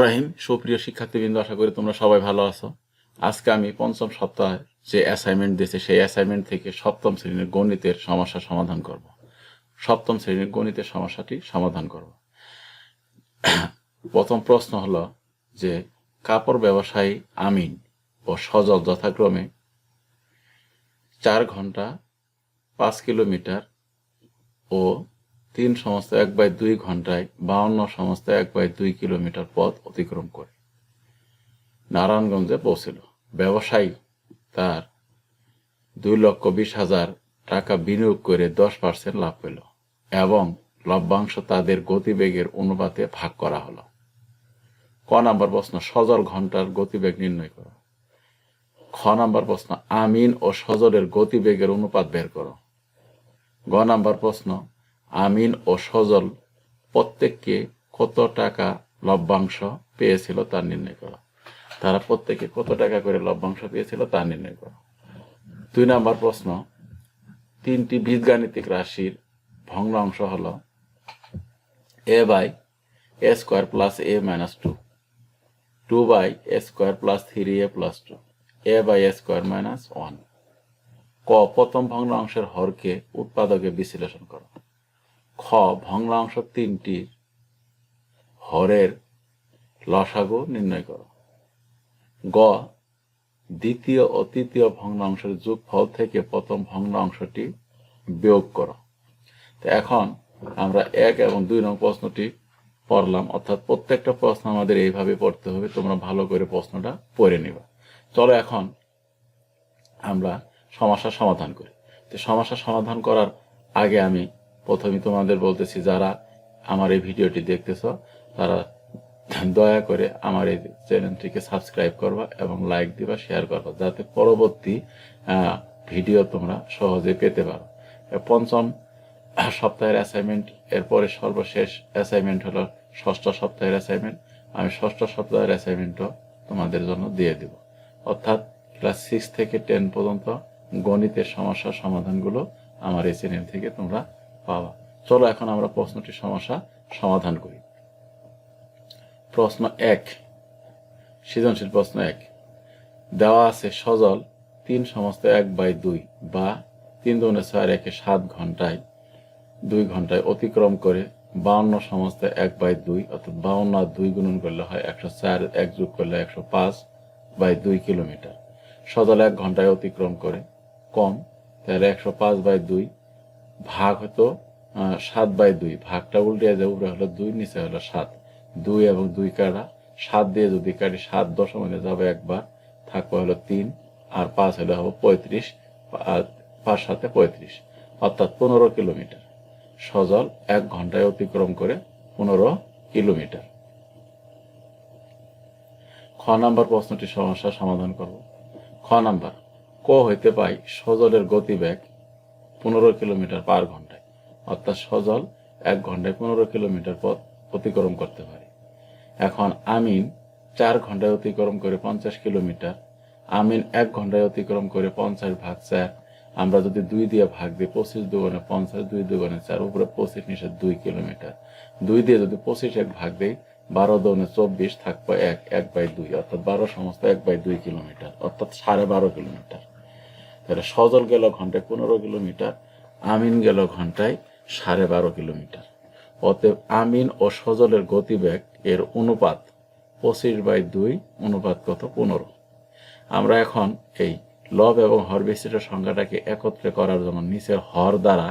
রাহিম সুপ্রিয় শিক্ষার্থীবৃন্দ, আশা করি তোমরা সবাই ভালো আছো। আজকে আমি পঞ্চম সপ্তাহে যে অ্যাসাইনমেন্ট দিয়েছে, সেই অ্যাসাইনমেন্ট থেকে সপ্তম শ্রেণির গণিতের সমস্যা সমাধান করব। সপ্তম শ্রেণির গণিতের সমস্যাটি সমাধান করব। প্রথম প্রশ্ন হলো যে, কাপড় ব্যবসায়ী আমিন ও সজল যথাক্রমে চার ঘণ্টা পাঁচ কিলোমিটার ও তিন সমস্ত এক বাই দুই ঘন্টায় বাউন্ন সমস্ত এক বাই দুই কিলোমিটার পথ অতিক্রম করে। নারায়ণগঞ্জে পৌঁছিল। ব্যবসায়ী তার দুই লক্ষ বিশ হাজার টাকা বিনিয়োগ করে দশ পার্সেন্ট লাভ পেল এবং লভ্যাংশ তাদের গতিবেগের অনুপাতে ভাগ করা হলো। ক নাম্বার প্রশ্ন, সজল ঘণ্টার গতিবেগ নির্ণয় করো। খ নাম্বার প্রশ্ন, আমিন ও সজলের গতিবেগের অনুপাত বের করো। গ নাম্বার প্রশ্ন আমিন ও সজল প্রত্যেককে কত টাকা লভ্যাংশ পেয়েছিল তা নির্ণয় করো। তারা প্রত্যেকে কত টাকা করে লভ্যাংশ পেয়েছিল তা নির্ণয় করো। দুই নম্বর প্রশ্ন, তিনটি বীজগাণিতিক রাশির ভগ্নাংশ হল A by A square plus A minus two two by A square plus three A plus two, A by A square minus one. ক, প্রথম ভগ্নাংশের হরকে উৎপাদকে বিশ্লেষণ করো। খ, ভগ্নাংশ তিনটির হরের লসাগু নির্ণয় করো। গ, দ্বিতীয় ও তৃতীয় ভগ্নাংশের যোগফল থেকে প্রথম ভগ্নাংশটি বিয়োগ করো। এখন আমরা এক এবং দুই নং প্রশ্নটি পড়লাম। অর্থাৎ প্রত্যেকটা প্রশ্ন আমাদের এইভাবে পড়তে হবে, তোমরা ভালো করে প্রশ্নটা পড়ে নিবা। চলো এখন আমরা সমস্যার সমাধান করি। তো সমস্যা সমাধান করার আগে আমি প্রথমে তোমাদের বলতেছি, যারা আমার এই ভিডিওটি দেখতেছ, তারা দয়া করে আমার এই চ্যানেলটিকে সাবস্ক্রাইব করবা এবং লাইক দিবা, শেয়ার করবা, যাতে পরবর্তী ভিডিও তোমরা সহজে পেতে পারো। পঞ্চম সপ্তাহের অ্যাসাইনমেন্ট এরপরে সর্বশেষ অ্যাসাইনমেন্ট হলো ষষ্ঠ সপ্তাহের অ্যাসাইনমেন্ট আমি ষষ্ঠ সপ্তাহের অ্যাসাইনমেন্টও তোমাদের জন্য দিয়ে দেব। অর্থাৎ ক্লাস সিক্স থেকে টেন পর্যন্ত গণিতের সমস্যার সমাধানগুলো আমার এই চ্যানেল থেকে তোমরা পাবা চলো এখন আমরা প্রশ্নটির সমস্যা সমাধান করি। প্রশ্ন এক, সৃজনশীল প্রশ্ন এক। দেওয়া আছে সজল তিন সমস্ত এক বাই দুই বা তিন দুগুণে ছয় একে সাত ঘন্টায় দুই ঘন্টায় অতিক্রম করে বাউন্ন সমস্ত এক বাই দুই অর্থাৎ বাউন্ন আর দুই গুণন করলে হয় একশো চার, এক যোগ করলে একশো পাঁচ বাই দুই কিলোমিটার। সজল এক ঘন্টায় অতিক্রম করে কম, তাহলে একশো পাঁচ বাই দুই ভাগ হতো সাত বাই দুই। ভাগটা উল্টে যায়, উপরে হলো দুই, নিচে হলো সাত। দুই এবং দুই কাটা, সাত দিয়ে যদি কাটি সাত দশমিকে যাবে একবার, থাকবে হলো তিন, আর পাঁচ হলে হবে পঁয়ত্রিশ, আর পাঁচ সাথে পঁয়ত্রিশ। অর্থাৎ পনেরো কিলোমিটার। সজল এক ঘন্টায় অতিক্রম করে পনেরো কিলোমিটার। খ নাম্বার প্রশ্নটি সমস্যার সমাধান করব। খ নাম্বার, ক হইতে পাই সজলের গতিবেগ পনেরো কিলোমিটার পার ঘন্টায়। অর্থাৎ সজল এক ঘন্টায় পনেরো কিলোমিটার পথ অতিক্রম করতে পারে। এখন আমিন চার ঘন্টায় অতিক্রম করে পঞ্চাশ কিলোমিটার, আমিন এক ঘন্টায় অতিক্রম করে পঞ্চাশ ভাগ চার। আমরা যদি দুই দিয়ে ভাগ দিই, পঁচিশ দুগুণে পঞ্চাশ, দুই দুগুণে চার, উপরে পঁচিশ, নিচে দুই কিলোমিটার। দুই দিয়ে যদি পঁচিশ এক ভাগ দিই, বারো দুগুণে চব্বিশ থাকবে এক এক বাই দুই, অর্থাৎ বারো সমস্ত এক বাই দুই কিলোমিটার, অর্থাৎ সাড়ে বারো কিলোমিটার। তাহলে সজল গেল ঘন্টায় পনেরো কিলোমিটার, আমিন গেল ঘন্টায় সাড়ে বারো কিলোমিটার। অতএব আমিন ও সজলের গতিবেগ এর অনুপাত পঁচিশ বাই দুই, অনুপাত কত? পনেরো। আমরা এখন এই লব এবং হর বিশিষ্ট সংখ্যাটাকে একত্রে করার জন্য নিচের হর দ্বারা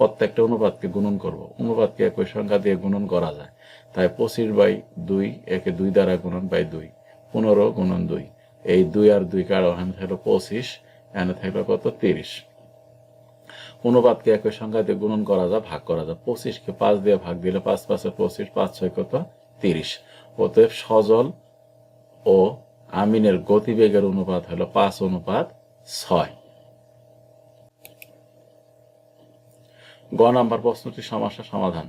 প্রত্যেকটা অনুপাতকে গুণন করব। অনুপাতকে একই সংখ্যা দিয়ে গুণন করা যায়। তাই পঁচিশ বাই দুই একে দুই দ্বারা গুণন বাই দুই, পনেরো গুণন দুই। এই দুই আর দুই কারও এখানে থাকল পঁচিশ। এখানে থাকল কত তিরিশ। অনুপাতকে একই সংখ্যা দিয়ে গুণন করা যায় ভাগ করা যায়। পঁচিশকে পাঁচ দিয়ে ভাগ দিলে পাঁচ পাঁচে পঁচিশ, পাঁচ ছয় কত? তিরিশ। অতএব সজল ও আমিনের গতিবেগের অনুপাত হলো পাঁচ অনুপাত ছয়। গ নাম্বার প্রশ্নটি সমস্যা সমাধান।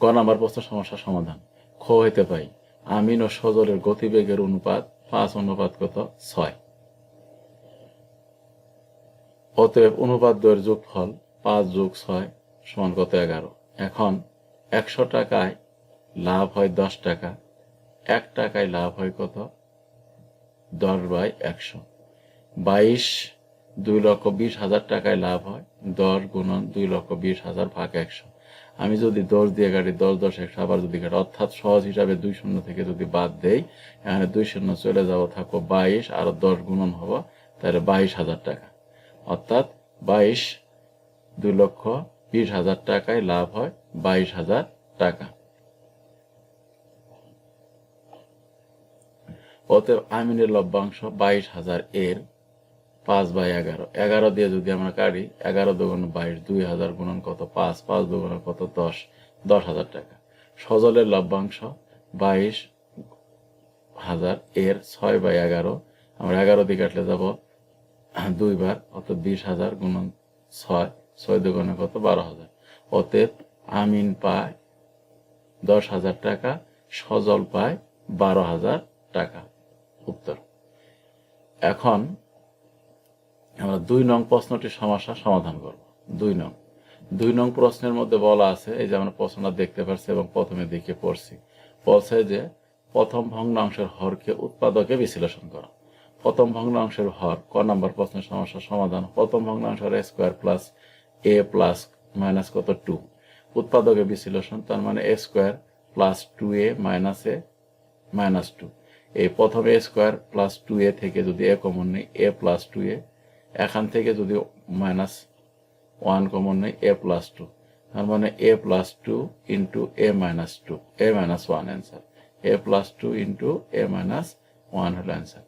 গ নাম্বার প্রশ্ন সমস্যা সমাধান। খ হইতে পাই, আমিন ও সজলের গতিবেগের অনুপাত পাঁচ অনুপাত কত? ছয়। অতএব অনুপাত দ্বয়ের যোগফল পাঁচ যোগ ছয় সমান কত এগারো? এখন একশো টাকায় লাভ হয় দশ টাকা, এক টাকায় লাভ হয় কত? দশ বাই একশো। বাইশ দুই লক্ষ বিশ হাজার টাকায় লাভ হয়, দশ গুণন দুই লক্ষ বিশ হাজার ভাগ একশো। আমি যদি দশ দিয়ে কাটি দশ দশ একশো, আবার যদি কাটি, অর্থাৎ সহজ হিসাবে দুই শূন্য থেকে যদি বাদ দেই, এখানে দুই শূন্য চলে যাব থাকো বাইশ, আর দশ গুণন হব, তাহলে বাইশ হাজার টাকা। অর্থাৎ বাইশ দুই লক্ষ বিশ হাজার টাকায় লাভ হয় বাইশ হাজার টাকা। অতএব আমিনের লভ্যাংশ বাইশ হাজার এর পাঁচ বাই এগারো। এগারো দিয়ে যদি আমরা কাটি, এগারো দুগুণ বাইশ দুই হাজার গুণন কত? পাঁচ পাঁচ দুগুণ কত? দশ দশ হাজার টাকা। সজলের লভ্যাংশ বাইশ হাজার এর ছয় বাই এগারো। আমরা এগারো দিয়ে কাটলে যাব দুইবার অর্থাৎ বিশ হাজার গুণন ছয় ছয় দুগুণে কত? বারো হাজার। অতএব আমিন পায় দশ হাজার টাকা, সজল পায় বারো হাজার টাকা। উত্তর। এখন আমরা দুই নং প্রশ্নটির সমস্যা সমাধান করব। দুই নং। দুই নং প্রশ্নের মধ্যে বলা আছে, এই যে আমরা প্রশ্নটা দেখতে পাচ্ছি এবং প্রথমে দিকে পড়ছি। বলছে যে প্রথম ভগ্নাংশের হরকে উৎপাদকে বিশ্লেষণ করা। প্রথম ভগ্নাংশের হর, ক নাম্বার প্রশ্নের সমস্যার সমাধান, প্রথম ভগ্নাংশের square plus A plus minus কত টু? উৎপাদকে বিশ্লেষণ, তার মানে A square plus two A minus A minus two. এই প্রথম A square plus two A থেকে যদি এ কমন নেই, এ প্লাস টু এ, এখান থেকে যদি মাইনাস ওয়ান কমন নেই, এ প্লাস টু। তার মানে A plus two into A minus two, A minus one answer. A plus two into A minus one হলো অ্যান্সার।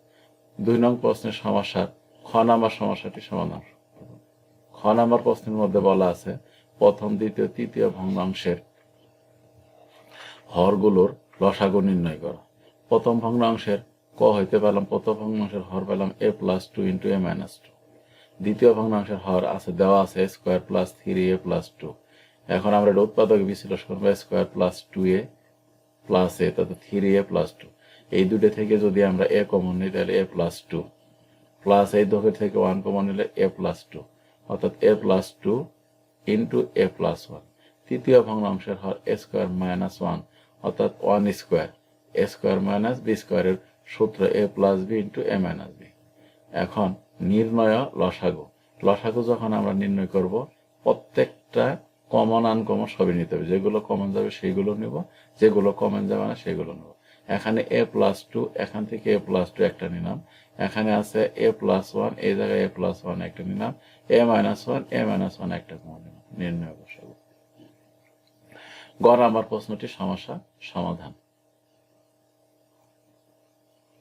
দুই নং প্রশ্নের সমস্যার খ নাম্বার সমস্যাটি সমাধান। খ নাম্বার প্রশ্নের মধ্যে বলা আছে, প্রথম, দ্বিতীয়, তৃতীয় ভগ্নাংশের হরগুলোর লসাগু নির্ণয় করা। প্রথম ভগ্নাংশের ক হইতে পেলাম, প্রথম ভগ্নাংশের হর পেলাম A plus two into A minus two দ্বিতীয় ভগ্নাংশের হর আছে, দেওয়া আছে square plus three A plus two এখন আমরা এটা উৎপাদক বিশ্লেষণ করব square plus two A plus A তাতে থ্রি এ প্লাস টু এই দুটো থেকে যদি আমরা এ কমন নিই, তাহলে এ প্লাস টু প্লাস এই দুটোর থেকে ওয়ান কমন নিলে এ প্লাস টু অর্থাৎ A plus two into A plus one তৃতীয় ভগ্নাংশের হর এ স্কোয়ার মাইনাস ওয়ান অর্থাৎ one square A square minus B স্কোয়ারের সূত্র A plus B into A minus B এখন নির্ণয় লসাগু। লসাগু যখন আমরা নির্ণয় করব, প্রত্যেকটা কমন আনকমন সবই নিতে হবে। যেগুলো কমন যাবে সেইগুলো নেব। যেগুলো কমন যাবে না, সেগুলো নেব। এখানে এ প্লাস টু এখান থেকে এ প্লাস টু একটা নিলাম। এখানে আছে এ প্লাস ওয়ান এই জায়গায় এ প্লাস ওয়ান একটা নিলাম। A minus one A minus one একটা নির্ণয় লসাগু গড় আমার প্রশ্নটি সমস্যা, সমাধান।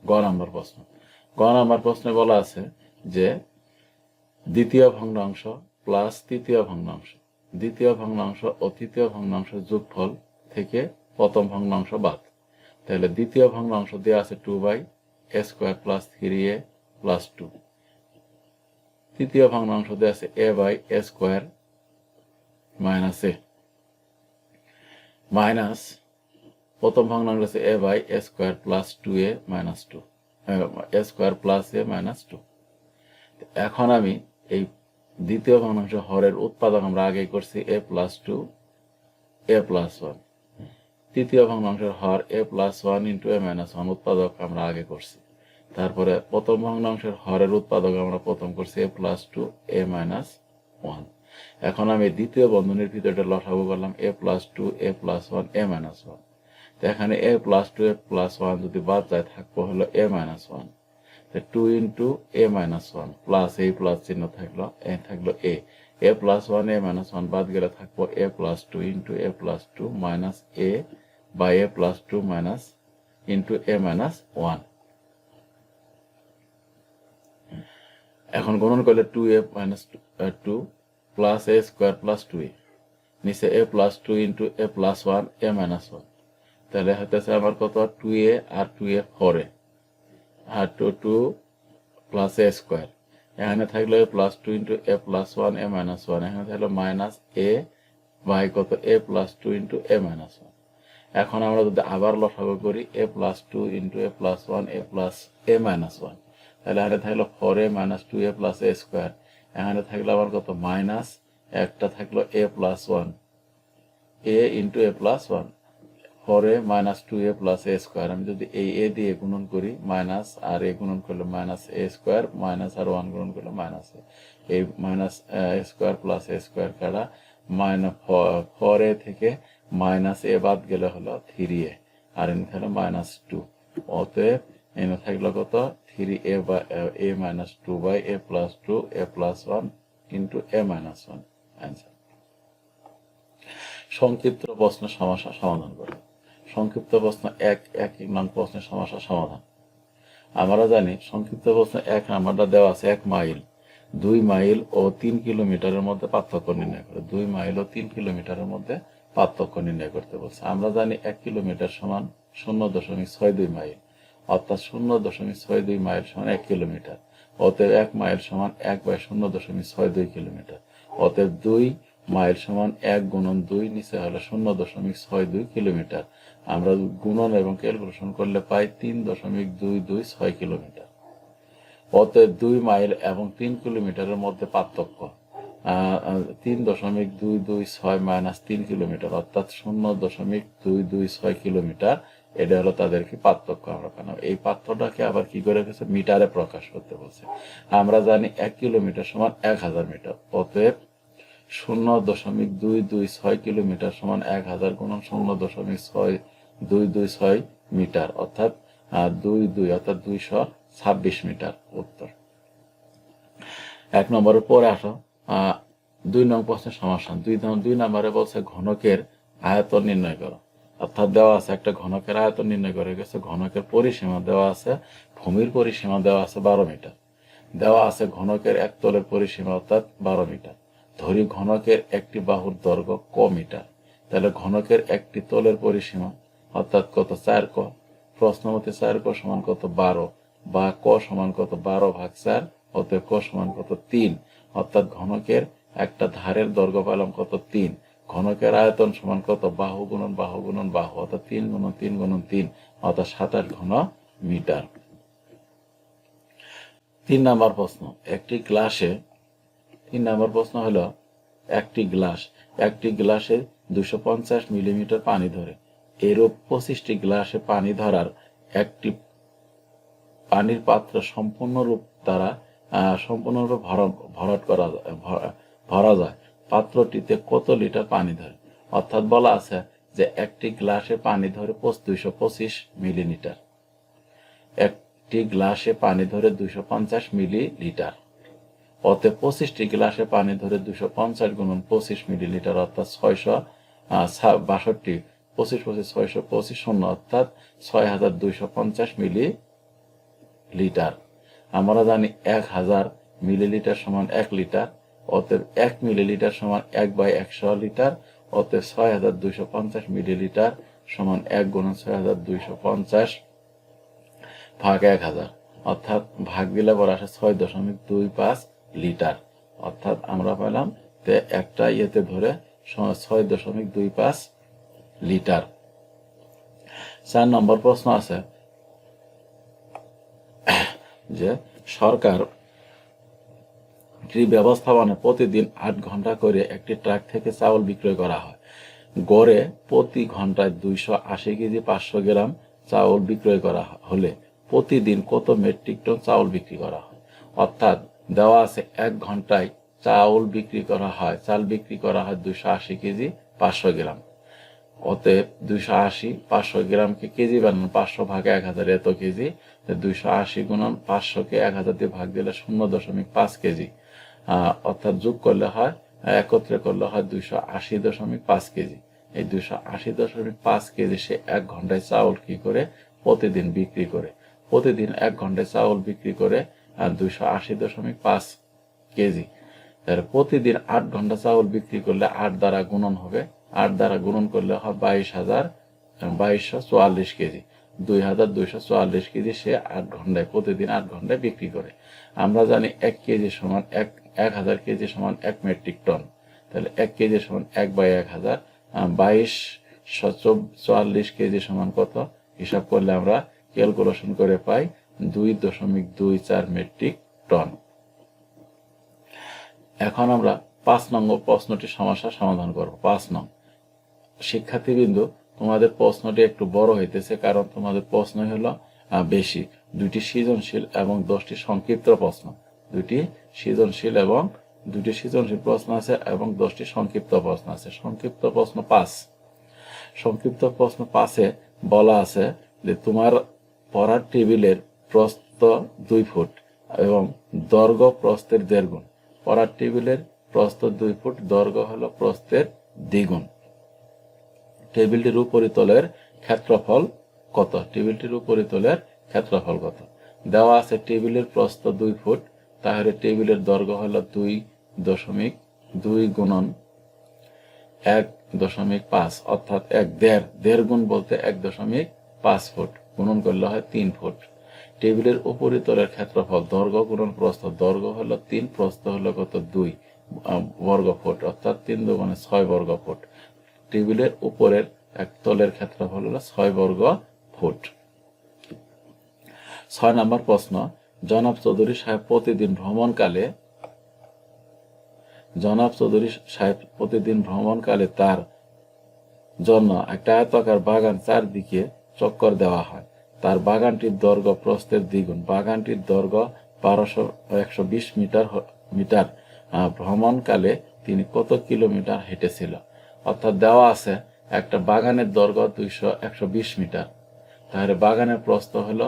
গ নম্বর প্রশ্ন। গ নম্বর প্রশ্নে বলা আছে যে দ্বিতীয় ভগ্নাংশ প্লাস তৃতীয় ভগ্নাংশ। দ্বিতীয় ভগ্নাংশ ও তৃতীয় ভগ্নাংশের যোগফল থেকে প্রথম ভগ্নাংশ বাদ। তাহলে দ্বিতীয় ভগ্নাংশ দেওয়া আছে two by A square plus three A plus two তৃতীয় ভগ্নাংশ দেওয়া আছে A by A square minus A minus প্রথম ভগ্নাংশ আছে A by A square plus two A minus two A square plus A minus two এখন আমি এই দ্বিতীয় ভগ্নাংশ হরের উৎপাদক আমরা আগে করছি A plus two A plus one তৃতীয় ভগ্নাংশের হর A plus one into A minus one উৎপাদক আমরা আগে করছি। তারপরে প্রথম ভগ্নাংশের হরের উৎপাদক আমরা প্রথম করছি A plus two A minus one এখন আমি দ্বিতীয় বন্ধনীর ভিতরে লসাগু করলাম A plus two A plus one A minus one তো এখানে A plus two A plus one যদি বাদ যায় থাকব হলো A minus one two into A minus one plus এই প্লাস চিহ্ন থাকল, এ থাকল A A plus one A minus one বাদ গেলে থাকব A plus two into A plus two minus A by A plus two minus into A minus one এখন গণন করলে two A minus two plus A square plus two A নিচে A plus two into A plus one A minus one তাহলে হইতেছে আমার কত? Two এ আর two A four A R two two plus A square এখানে থাকল A plus two into A plus one A minus one এখানে থাকল minus A by কত? A plus two into A minus one এখন আমরা যদি আবার লসাগু করি A plus two into A plus one A plus A minus one তাহলে এখানে থাকল four A minus two A plus A square এখানে থাকল আবার কত? মাইনাস একটা থাকল A plus one A into A plus one four A minus two A plus A square আমি যদি এই এ দিয়ে গুণন করি মাইনাস আর এ গুণন করলে মাইনাস এ স্কোয়ার মাইনাস আর ওয়ান গুণন করলে মাইনাস এ এই minus square plus A square কাটা মাইনাস ফোর এ থেকে মাইনাস এ বাদ গেলে হলো থ্রি এ আর এনে হলো মাইনাস টু অতএব এনে থাকল কত? Three A by A minus two by A plus two A plus one into A minus one answer সংক্ষিপ্ত প্রশ্ন সমস্যা সমাধান করো। সংক্ষিপ্ত প্রশ্ন এক এক নং প্রশ্নের সমস্যা সমাধান। আমরা জানি সংক্ষিপ্ত প্রশ্ন এক নাম্বারটা দেওয়া আছে এক মাইল। দুই মাইল ও তিন কিলোমিটারের মধ্যে পার্থক্য নির্ণয় করে। দুই মাইল ও তিন কিলোমিটারের মধ্যে পার্থক্য নির্ণয় করতে বলছে। আমরা জানি এক কিলোমিটার সমান শূন্য দশমিক ছয় দুই মাইল। অর্থাৎ শূন্য দশমিক ছয় দুই মাইল সমান এক কিলোমিটার। অতএব এক মাইল সমান এক বাই শূন্য দশমিক ছয় দুই কিলোমিটার। অতএব দুই মাইল সমান এক গুণন দুই নিচে হলো শূন্য দশমিক ছয় দুই কিলোমিটার। আমরা গুণন এবং ক্যালকুলেশন করলে পাই তিন দশমিক দুই দুই ছয় কিলোমিটার। অতএব দুই মাইল এবং তিন কিলোমিটারের মধ্যে পার্থক্য। তিন দশমিক দুই দুই ছয় মাইনাস তিন কিলোমিটার, অর্থাৎ শূন্য দশমিক দুই দুই ছয় কিলোমিটার, এটা হলো তাদেরকে পার্থক্য আমরা পেলাম। এই পার্থক্যটাকে আবার কি করে গেছে মিটারে প্রকাশ করতে বলছে। আমরা জানি এক কিলোমিটার সমান এক হাজার মিটার, অতএব শূন্য দশমিক দুই দুই ছয় কিলোমিটার সমান এক হাজার গুণন শূন্য দশমিক ছয় দুই দুই ছয় মিটার, অর্থাৎ দুই দুই, অর্থাৎ দুইশো ছাব্বিশ মিটার উত্তর। এক নম্বরের পরে আসো। দুই নং প্রশ্নের সমাধান দুই দুই নম্বরে বলছে ঘনকের আয়তন নির্ণয় করো। অর্থাৎ দেওয়া আছে একটা ঘনকের আয়তন নির্ণয় করে, গেছে ঘনকের পরিসীমা দেওয়া আছে, ভূমির পরিসীমা দেওয়া আছে বারো মিটার। দেওয়া আছে ঘনকের এক তলের পরিসীমা, অর্থাৎ বারো মিটার। ধরি ঘনকের একটি বাহুর দৈর্ঘ্য ক মিটার। তাহলে ঘনকের একটি তলের পরিসীমা, অর্থাৎ কত? চার ক। প্রশ্নমতে চার ক সমান কত? বারো। বা ক সমান কত? বারো ভাগ চার, অতএব ক সমান কত? তিন। অর্থাৎ ঘনকের একটা ধারের দৈর্ঘ্য পেলাম কত? তিন। ঘনকের আয়তন সমান কত? বাহু গুণন বাহু গুণন বাহু, অর্থাৎ তিন গুণন তিন গুণন তিন, অর্থাৎ সাতাশ ঘন মিটার। তিন নাম্বার প্রশ্ন, একটি গ্লাসে, তিন নম্বর প্রশ্ন হলো, একটি গ্লাস, একটি গ্লাসে দুশো মিলিমিটার পানি ধরে। এরূপ পঁচিশটি গ্লাসে পানি ধরার একটি পানির পাত্র সম্পূর্ণরূপ দ্বারা সম্পূর্ণরূপে ভরা- ভরাট করা ভরা যায়। পাত্রটিতে কত লিটার পানি ধরে? অর্থাৎ বলা আছে যে একটি গ্লাসে পানি ধরে দুইশো পঁচিশ মিলিলিটার। একটি গ্লাসে পানি ধরে দুইশো পঞ্চাশ মিলিলিটার। অতএব পঁচিশটি গ্লাসে পানি ধরে দুশো পঞ্চাশ গুণন পঁচিশ মিলিলিটার, অর্থাৎ ছয়শো বাষট্টি, পঁচিশ পঁচিশ, ছয়শো পঁচিশ শূন্য, অর্থাৎ ছয় হাজার দুইশো পঞ্চাশ মিলি লিটার আমরা জানি এক হাজার মিলিলিটার সমান এক লিটার, অতএব এক মিলিলিটার সমান এক বাই একশো লিটার, অতএব ছয় হাজার দুইশো পঞ্চাশ মিলিলিটার সমান এক গুণন ছয় হাজার দুইশো পঞ্চাশ ভাগ এক হাজার। অর্থাৎ ভাগ দিলে পরে আসে ছয় দশমিক দুই পাঁচ লিটার। অর্থাৎ আমরা পেলাম তে একটা ইয়েতে ধরে ছয় দশমিক দুই পাঁচ লিটার। চার নম্বর প্রশ্ন আছে যে সরকার কৃষি ব্যবস্থাপনা প্রতিদিন আট ঘণ্টা করে একটি ট্রাক থেকে চাউল বিক্রয় করা হয়। গড়ে প্রতি ঘন্টায় দুইশো আশি কেজি পাঁচশো গ্রাম চাউল বিক্রয় করা হলে প্রতিদিন কত মেট্রিক টন চাউল বিক্রি করা হয়? অর্থাৎ দেওয়া আছে এক ঘন্টায় চাউল বিক্রি করা হয়, চাল বিক্রি করা হয় দুইশো আশি কেজি পাঁচশো গ্রাম। অতএব দুইশো আশি, পাঁচশো গ্রামকে কেজি বানান, পাঁচশো ভাগে এক হাজার এত কেজি। দুইশো আশি গুণন পাঁচশোকে এক হাজার দিয়ে ভাগ দিলে শূন্য দশমিক পাঁচ কেজি। অর্থাৎ যোগ করলে হয়, একত্রে করলে হয় দুইশো আশি দশমিক পাঁচ কেজি। এই দুইশো আশি দশমিক পাঁচ কেজি সে এক ঘন্টায় চাউল কি করে? প্রতিদিন বিক্রি করে। প্রতিদিন এক ঘন্টায় চাউল বিক্রি করে দুইশো আশি দশমিক পাঁচ কেজি। প্রতিদিন আট ঘণ্টা চাউল বিক্রি করলে আট দ্বারা গুণন হবে আট দ্বারা গুণন করলে হয় বাইশ হাজার বাইশশো চুয়াল্লিশ কেজি। দুই হাজার দুইশো চুয়াল্লিশ কেজি সে আট ঘন্টায়, প্রতিদিন আট ঘন্টায় বিক্রি করে। আমরা জানি এক কেজি সমান এক এক হাজার কেজি সমান এক মেট্রিক টন। তাহলে এক কেজি সমান এক বাই এক হাজার বাইশশো চুয়াল্লিশ কেজি সমান কত? হিসাব করলে আমরা ক্যালকুলেশন করে পাই দুই দশমিক দুই চার মেট্রিক টন। এখন আমরা পাঁচ নম্বর প্রশ্নটি সমস্যার সমাধান করব। পাঁচ নং। শিক্ষার্থীবৃন্দ, তোমাদের প্রশ্নটি একটু বড় হইতেছে, কারণ তোমাদের প্রশ্নই হলো বেশি। দুইটি সৃজনশীল এবং দশটি সংক্ষিপ্ত প্রশ্ন। দুইটি সৃজনশীল এবং দুটি সৃজনশীল প্রশ্ন আছে এবং দশটি সংক্ষিপ্ত প্রশ্ন আছে। সংক্ষিপ্ত প্রশ্ন পাঁচ। সংক্ষিপ্ত প্রশ্ন পাশে বলা আছে যে, তোমার পড়ার টেবিলের প্রস্থ দুই ফুট এবং দৈর্ঘ্য প্রস্থের দেড় গুণ। পড়ার টেবিলের প্রস্থ দুই ফুট, দৈর্ঘ্য হলো প্রস্থের দ্বিগুণ। টেবিলটির উপরিতলের ক্ষেত্রফল কত? টেবিলটির উপরিতলের ক্ষেত্রফল কত? দেওয়া আছে টেবিলের প্রস্থ দুই ফুট, তাহলে টেবিলের দৈর্ঘ্য হলো দুই দশমিক দুই গুণন এক দশমিক পাঁচ, অর্থাৎ এক দেড়। দেড় গুণ বলতে এক দশমিক পাঁচ ফুট, গুণন করলে হয় তিন ফুট। টেবিলের উপরিতলের ক্ষেত্রফল, দৈর্ঘ্য গুণন প্রস্থ, দৈর্ঘ্য হলো তিন, প্রস্থ হলো কত? দুই বর্গ ফুট অর্থাৎ তিন দুগুণে ছয় বর্গ ফুট টেবিলের উপরের এক তলের ক্ষেত্রফল হলো ছয় বর্গ ফুট। ছয় নম্বর প্রশ্ন, জনাব চৌধুরী সাহেব প্রতিদিন ভ্রমণকালে, জনাব চৌধুরী সাহেব প্রতিদিন ভ্রমণকালে তার জন্য একটা আয়তাকার বাগান চারদিকে চক্কর দেওয়া হয়। তার বাগানটির দৈর্ঘ্য প্রস্থের দ্বিগুণ। বাগানটির দৈর্ঘ্য বারোশো একশো বিশ মিটার মিটার। ভ্রমণকালে তিনি কত কিলোমিটার হেঁটেছিল? অর্থাৎ দেওয়া আছে একটা বাগানের দৈর্ঘ্য দুইশো একশো বিশ মিটার। তাহলে বাগানের প্রস্থ হলো,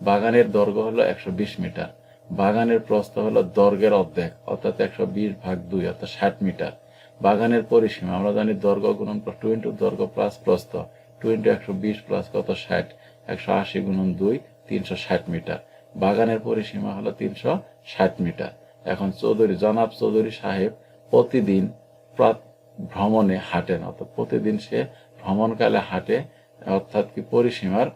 বাগানের দৈর্ঘ্য হলো একশো বিশ মিটার। বাগানের প্রস্থ হলো দৈর্ঘ্যের অর্ধেক, অর্থাৎ একশো বিশ ভাগ দুই, অর্থাৎ ষাট মিটার। বাগানের পরিসীমা, আমরা জানি দৈর্ঘ্য গুণন টু ইন্টু দৈর্ঘ্য প্লাস প্রস্থ। টু ইন্টু একশো বিশ প্লাস কত? ষাট। একশো আশি গুণন দুই, তিনশো ষাট মিটার। বাগানের পরিসীমা হলো তিনশো ষাট মিটার। এখন চৌধুরী, জনাব চৌধুরী সাহেব প্রতিদিন প্রাত ভ্রমণে হাঁটেন অর্থাৎ প্রতিদিন সে ভ্রমণকালে হাঁটে, অর্থাৎ কি পরিসীমার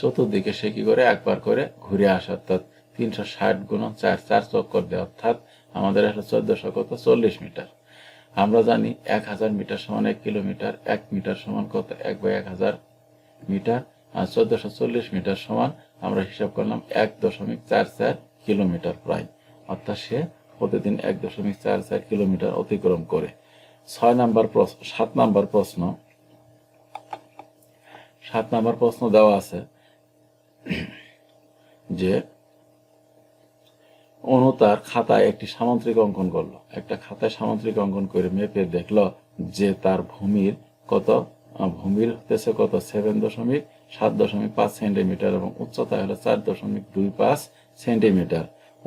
চতুর্দিকে সে কি করে? একবার করে ঘুরে আসে, অর্থাৎ তিনশো ষাট গুণ চার চার চক্কর দেয়, অর্থাৎ আমাদের আসলে চোদ্দশো কত? চল্লিশ মিটার। আমরা জানি এক হাজার মিটার সমান এক কিলোমিটার, এক মিটার সমান কত? এক বাই এক হাজার মিটার। আর চোদ্দশো চল্লিশ মিটার সমান আমরা হিসাব করলাম এক দশমিক চার চার কিলোমিটার প্রায়। অর্থাৎ সে প্রতিদিন এক দশমিক চার চার কিলোমিটার অতিক্রম করে। ছয় নাম্বার প্রশ্ন সাত নাম্বার প্রশ্ন। সাত নাম্বার প্রশ্ন দেওয়া আছে যে, অনু তার খাতায় একটি সামুদ্রিক অঙ্কন করল। একটা খাতায় সামুদ্রিক অঙ্কন করে মেপে দেখল যে তার ভূমির কত ভূমির হতেছে কত? সেভেন দশমিক সাত দশমিক পাঁচ সেন্টিমিটার এবং উচ্চতা হলো চার দশমিক দুই পাঁচ সেন্টিমিটার।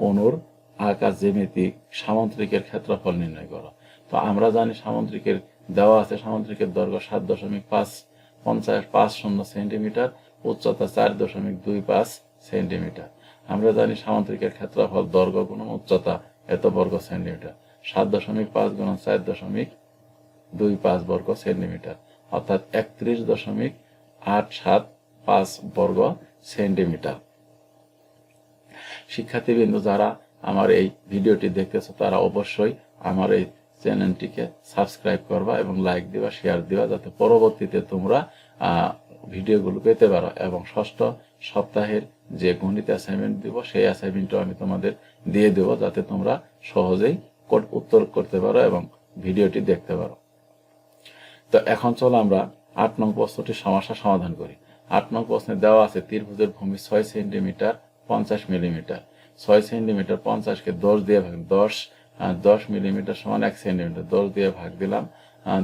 অনুর আকাশ জ্যামিতিক সামুদ্রিকের ক্ষেত্রফল নির্ণয় করো। তো আমরা জানি সামুদ্রিকের দেওয়া আছে সামুদ্রিকের দৈর্ঘ্য সাত দশমিক পাঁচ, পঞ্চাশ পাঁচ শূন্য সেন্টিমিটার, উচ্চতা চার দশমিক দুই পাঁচ সেন্টিমিটার। আমরা জানি সামুদ্রিকের ক্ষেত্রফল দৈর্ঘ্য গুণ উচ্চতা এত বর্গ সেন্টিমিটার। সাত দশমিক পাঁচ গুণ চার দশমিক দুই পাঁচ বর্গ সেন্টিমিটার। অর্থাৎ একত্রিশ দশমিক আট সাত পাঁচ বর্গ সেন্টিমিটার। শিক্ষার্থীবৃন্দ, যারা আমার এই ভিডিওটি দেখতেছো তারা অবশ্যই আমার এই চ্যানেলটিকে সাবস্ক্রাইব করবা এবং লাইক দিবা, শেয়ার দিবা, যাতে পরবর্তীতে তোমরা ভিডিওগুলো পেতে পারো। এবং ষষ্ঠ সপ্তাহের যে গণিত অ্যাসাইনমেন্ট দিব, সেই অ্যাসাইনমেন্টও আমি তোমাদের দিয়ে দেব, যাতে তোমরা সহজেই উত্তর করতে পারো এবং ভিডিওটি দেখতে পারো। তো এখন চলো আমরা আট নং প্রশ্নটির সমস্যা সমাধান করি। আট নং প্রশ্নে দেওয়া আছে ত্রিভুজের ভূমি ছয় সেন্টিমিটার, পঞ্চাশ মিলিমিটার। ছয় সেন্টিমিটার পঞ্চাশকে দশ দিয়ে ভাগ, দশ দশ মিলিমিটার সমান এক সেন্টিমিটার। দশ দিয়ে ভাগ দিলাম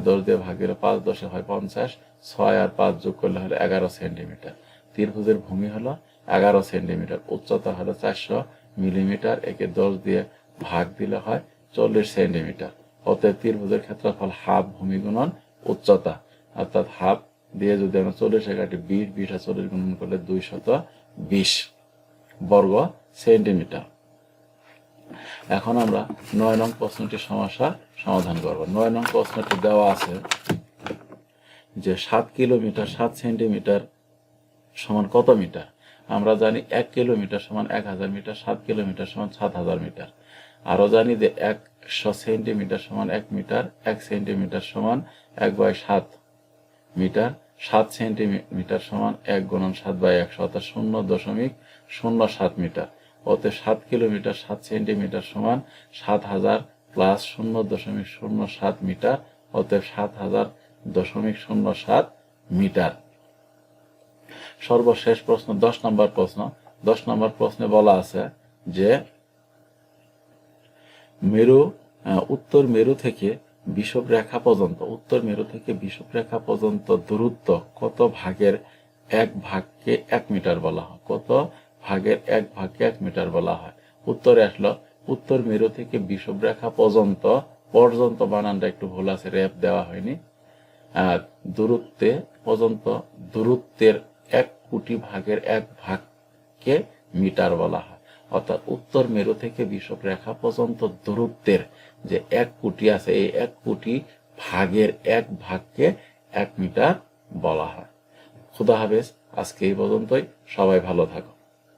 দশ দিয়ে ভাগ দিলে পাঁচ দশে হয় পঞ্চাশ, ছয় আর পাঁচ যোগ করলে হলো এগারো সেন্টিমিটার। ত্রিভুজের ভূমি হলো এগারো সেন্টিমিটার, উচ্চতা হলো চারশো মিলিমিটার, একে দশ দিয়ে ভাগ দিলে হয় চল্লিশ সেন্টিমিটার। অতএব ত্রিভুজের ক্ষেত্রফল হাফ ভূমি গুণন উচ্চতা। অর্থাৎ হাফ দিয়ে যদি আমরা চল্লিশ এগারোটি বিশ বিশ আর চল্লিশ গুণন করলে দুই শত বিশ। বর্গ সেন্টিমিটার। এখন আমরা নয় নং প্রশ্নটির সমস্যা সমাধান করব। নয় নং প্রশ্নটি দেওয়া আছে যে সাত কিলোমিটার, সাত সেন্টিমিটার সমান কত মিটার? আমরা জানি এক কিলোমিটার সমান এক হাজার মিটার, সাত কিলোমিটার সমান সাত হাজার মিটার। আরও জানি যে একশো সেন্টিমিটার সমান এক মিটার, এক সেন্টিমিটার সমান এক বাই সাত মিটার, সাত সেন্টিমিটার সমান এক গুণন সাত বাই একশো অর্থাৎ শূন্য দশমিক শূন্য সাত মিটার। অতএব সাত কিলোমিটার, সাত সেন্টিমিটার সমান সাত হাজার প্লাস শূন্য দশমিক শূন্য সাত মিটার, অতএব সাত হাজার দশমিক শূন্য সাত মিটার। সর্বশেষ প্রশ্ন, দশ নম্বর প্রশ্ন। দশ নম্বর প্রশ্নে বলা আছে যে, মেরু উত্তর মেরু থেকে বিষুব রেখা পর্যন্ত, উত্তর মেরু থেকে বিষুব রেখা পর্যন্ত দূরত্ব কত ভাগের এক ভাগকে এক মিটার বলা হয়? কত ভাগের এক ভাগকে এক মিটার বলা হয়। উত্তরে আসলো, উত্তর মেরু থেকে বিষুব রেখা পর্যন্ত পর্যন্ত বানানটা একটু ভুল আছে, র্যাপ দেওয়া হয়নি। দূরত্বে, পর্যন্ত দূরত্বের এক কোটি ভাগের এক ভাগকে মিটার বলা হয়। অর্থাৎ উত্তর মেরু থেকে বিষুব রেখা পর্যন্ত দূরত্বের যে এক কোটি আছে, এই এক কোটি ভাগের এক ভাগকে এক মিটার বলা হয়। খুদা হাফেজ, আজকে এই পর্যন্তই। সবাই ভালো থাকো।